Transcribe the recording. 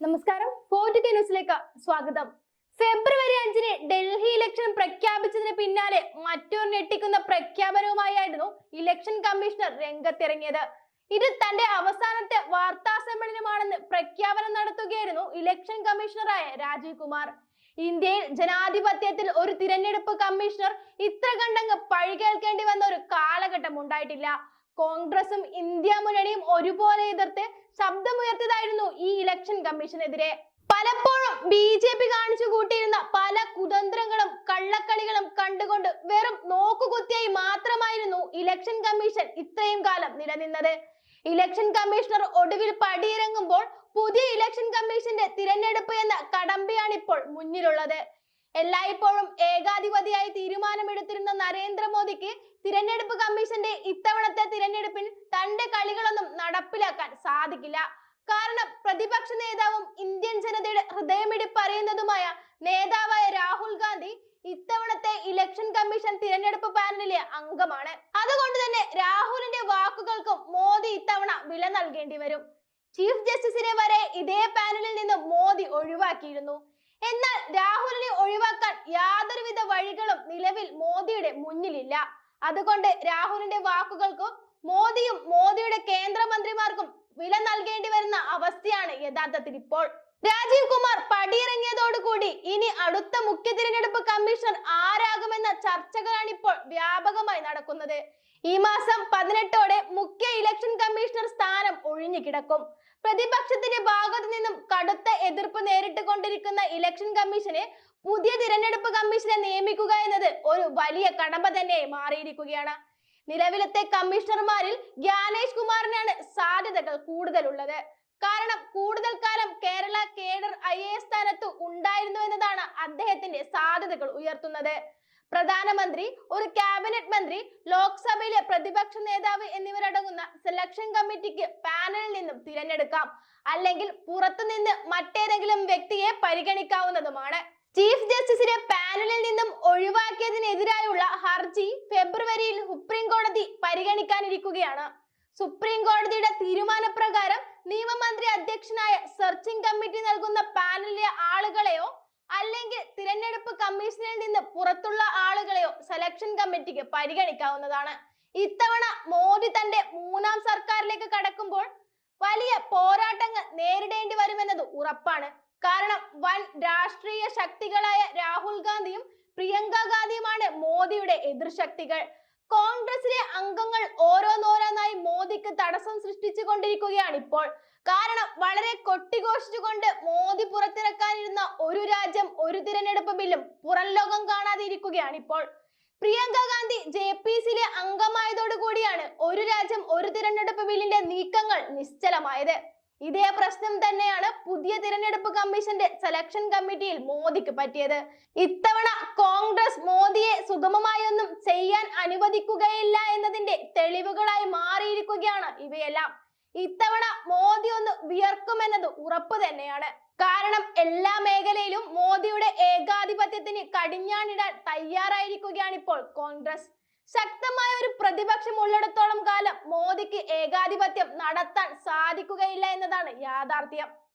നമസ്കാരം. ന്യൂസിലേക്ക് സ്വാഗതം. ഫെബ്രുവരി അഞ്ചിന് ഡൽഹി ഇലക്ഷൻ പ്രഖ്യാപിച്ചതിന് പിന്നാലെ മറ്റൊരു ഞെട്ടിക്കുന്ന പ്രഖ്യാപനവുമായിരുന്നു ഇലക്ഷൻ കമ്മീഷണർ രംഗത്തിറങ്ങിയത്. ഇത് തന്റെ അവസാനത്തെ വാർത്താ സമ്മേളനമാണെന്ന് പ്രഖ്യാപനം നടത്തുകയായിരുന്നു ഇലക്ഷൻ കമ്മീഷണറായ രാജീവ് കുമാർ. ഇന്ത്യയിൽ ജനാധിപത്യത്തിൽ ഒരു തിരഞ്ഞെടുപ്പ് കമ്മീഷണർ ഇത്ര കണ്ടങ്ങ് പഴികേൾക്കേണ്ടി വന്ന ഒരു കാലഘട്ടം ഉണ്ടായിട്ടില്ല. കോൺഗ്രസും ഇന്ത്യ മുന്നണിയും ഒരുപോലെ എതിർത്ത് ശബ്ദമുയർത്തിയതായിരുന്നു ഈ ഇലക്ഷൻ കമ്മീഷനെതിരെ. പലപ്പോഴും ബി ജെ പി കാണിച്ചു കൂട്ടിയിരുന്ന പല കുതന്ത്രങ്ങളും കള്ളക്കളികളും കണ്ടുകൊണ്ട് വെറും നോക്കുകുത്തിയായി മാത്രമായിരുന്നു ഇലക്ഷൻ കമ്മീഷൻ ഇത്രയും കാലം നിലനിന്നത്. ഇലക്ഷൻ കമ്മീഷണർ ഒടുവിൽ പടിയിറങ്ങുമ്പോൾ പുതിയ ഇലക്ഷൻ കമ്മീഷന്റെ തിരഞ്ഞെടുപ്പ് എന്ന കടമ്പയാണ് ഇപ്പോൾ മുന്നിലുള്ളത്. എല്ലായ്പ്പോഴും ഏകാധിപതിയായി തീരുമാനമെടുത്തിരുന്ന നരേന്ദ്രമോദിക്ക് തിരഞ്ഞെടുപ്പ് കമ്മീഷന്റെ കളികളൊന്നും നടപ്പിലാക്കാൻ സാധിക്കില്ല. കാരണം പ്രതിപക്ഷ നേതാവും ഇന്ത്യൻ ജനതയുടെ ഹൃദയമിടി പറയുന്നതുമായ നേതാവായ രാഹുൽ ഗാന്ധി ഇത്തവണത്തെ ഇലക്ഷൻ കമ്മീഷൻ തിരഞ്ഞെടുപ്പ് പാനലിലെ അംഗമാണ്. അതുകൊണ്ട് തന്നെ രാഹുലിന്റെ വാക്കുകൾക്കും മോദി ഇത്തവണ വില നൽകേണ്ടി വരും. ചീഫ് ജസ്റ്റിസിനെ വരെ ഇതേ പാനലിൽ നിന്ന് മോദി ഒഴിവാക്കിയിരുന്നു. എന്നാൽ രാഹുലിനെ ഒഴിവാക്കാൻ യാതൊരുവിധ വഴികളും നിലവിൽ മോദിയുടെ മുന്നിലില്ല. അതുകൊണ്ട് രാഹുലിന്റെ വാക്കുകൾക്കും മോദിയും മോദിയുടെ കേന്ദ്രമന്ത്രിമാർക്കും വില നൽകേണ്ടി വരുന്ന അവസ്ഥയാണ് യഥാർത്ഥത്തിൽ ഇപ്പോൾ. രാജീവ് കുമാർ പടിയിറങ്ങിയതോടുകൂടി ഇനി അടുത്ത മുഖ്യ തിരഞ്ഞെടുപ്പ് കമ്മീഷണർ ആരാകുമെന്ന ചർച്ചകളാണ് ഇപ്പോൾ വ്യാപകമായി നടക്കുന്നത്. ഈ മാസം പതിനെട്ടോടെ മുഖ്യ ഇലക്ഷൻ കമ്മീഷണർ സ്ഥാനം ഒഴിഞ്ഞു കിടക്കും. പ്രതിപക്ഷത്തിന്റെ ഭാഗത്തു നിന്നും കടുത്ത എതിർപ്പ് നേരിട്ട് കൊണ്ടിരിക്കുന്ന ഇലക്ഷൻ കമ്മീഷനെ പുതിയ തിരഞ്ഞെടുപ്പ് കമ്മീഷനെ നിയമിക്കുക എന്നത് ഒരു വലിയ കടമ്പ തന്നെ മാറിയിരിക്കുകയാണ്. നിലവിലത്തെ കമ്മീഷണർമാരിൽ ജ്ഞാനേഷ് കുമാറിനാണ് സാധ്യതകൾ കൂടുതലുള്ളത്. കാരണം കൂടുതൽ കാലം കേരള കേഡർ ഐ എ സ്ഥാനത്ത് ഉണ്ടായിരുന്നു എന്നതാണ് അദ്ദേഹത്തിന്റെ സാധ്യതകൾ ഉയർത്തുന്നത്. പ്രധാനമന്ത്രി ഒരു ക്യാബിനറ്റ് മന്ത്രി ലോക്സഭയിലെ പ്രതിപക്ഷ നേതാവ് എന്നിവരടങ്ങുന്ന സെലക്ഷൻ കമ്മിറ്റിക്ക് പാനലിൽ നിന്നും തിരഞ്ഞെടുക്കാം. അല്ലെങ്കിൽ പുറത്തുനിന്ന് മറ്റേതെങ്കിലും വ്യക്തിയെ പരിഗണിക്കാവുന്നതുമാണ്. ചീഫ് ജസ്റ്റിസിനെ പാനലിൽ നിന്നും ഒഴിവാക്കിയതിനെതിരായുള്ള ഹർജി ഫെബ്രുവരിയിൽ സുപ്രീം പരിഗണിക്കാനിരിക്കുകയാണ്. സുപ്രീം കോടതിയുടെ തീരുമാനപ്രകാരം നിയമമന്ത്രി അധ്യക്ഷനായ സെർച്ചിംഗ് കമ്മിറ്റി നൽകുന്ന പാനലിലെ ആളുകളെയോ അല്ലെങ്കിൽ തിരഞ്ഞെടുപ്പ് കമ്മീഷനിൽ നിന്ന് പുറത്തുള്ള ആളുകളെയോ സെലക്ഷൻ കമ്മിറ്റിക്ക് പരിഗണിക്കാവുന്നതാണ്. ഇത്തവണ മോദി തന്റെ മൂന്നാം സർക്കാരിലേക്ക് കടക്കുമ്പോൾ വലിയ പോരാട്ടങ്ങൾ നേരിടേണ്ടി വരുമെന്നത് ഉറപ്പാണ്. കാരണം വൻ രാഷ്ട്രീയ ശക്തികളായ രാഹുൽ ഗാന്ധിയും പ്രിയങ്ക ഗാന്ധിയുമാണ് മോദിയുടെ എതിർശക്തികൾ മോദിക്ക് തടസ്സം സൃഷ്ടിച്ചുകൊണ്ടിരിക്കുകയാണ് ഇപ്പോൾ. കാരണം വളരെ കൊട്ടിഘോഷിച്ചുകൊണ്ട് മോദി പുറത്തിറക്കാനിരുന്ന ഒരു രാജ്യം ഒരു തിരഞ്ഞെടുപ്പ് ബില്ലും പുറം ലോകം കാണാതെ ഇരിക്കുകയാണ് ഇപ്പോൾ. പ്രിയങ്ക ഗാന്ധി ജെ പി സിയിലെ അംഗമായതോടുകൂടിയാണ് ഒരു രാജ്യം ഒരു തിരഞ്ഞെടുപ്പ് ബില്ലിന്റെ നീക്കങ്ങൾ നിശ്ചലമായത്. ഇതേ പ്രശ്നം തന്നെയാണ് പുതിയ തിരഞ്ഞെടുപ്പ് കമ്മീഷന്റെ സെലക്ഷൻ കമ്മിറ്റിയിൽ മോദിക്ക് പറ്റിയത്. ഇത്തവണ കോൺഗ്രസ് മോദിയെ സുഗമമായൊന്നും ചെയ്യാൻ അനുവദിക്കുകയില്ല എന്നതിന്റെ തെളിവുകളായി മാറിയിരിക്കുകയാണ് ഇവയെല്ലാം. ഇത്തവണ മോദി ഒന്ന് വിയർക്കുമെന്നത് ഉറപ്പ് തന്നെയാണ്. കാരണം എല്ലാ മേഖലയിലും മോദിയുടെ ഏകാധിപത്യത്തിന് കടിഞ്ഞാണിടാൻ തയ്യാറായിരിക്കുകയാണ് ഇപ്പോൾ കോൺഗ്രസ്. ശക്തമായ ഒരു പ്രതിപക്ഷം ഉള്ളിടത്തോളം കാലം മോദിക്ക് ഏകാധിപത്യം നടത്താൻ സാധിക്കുകയില്ല എന്നതാണ് യാഥാർത്ഥ്യം.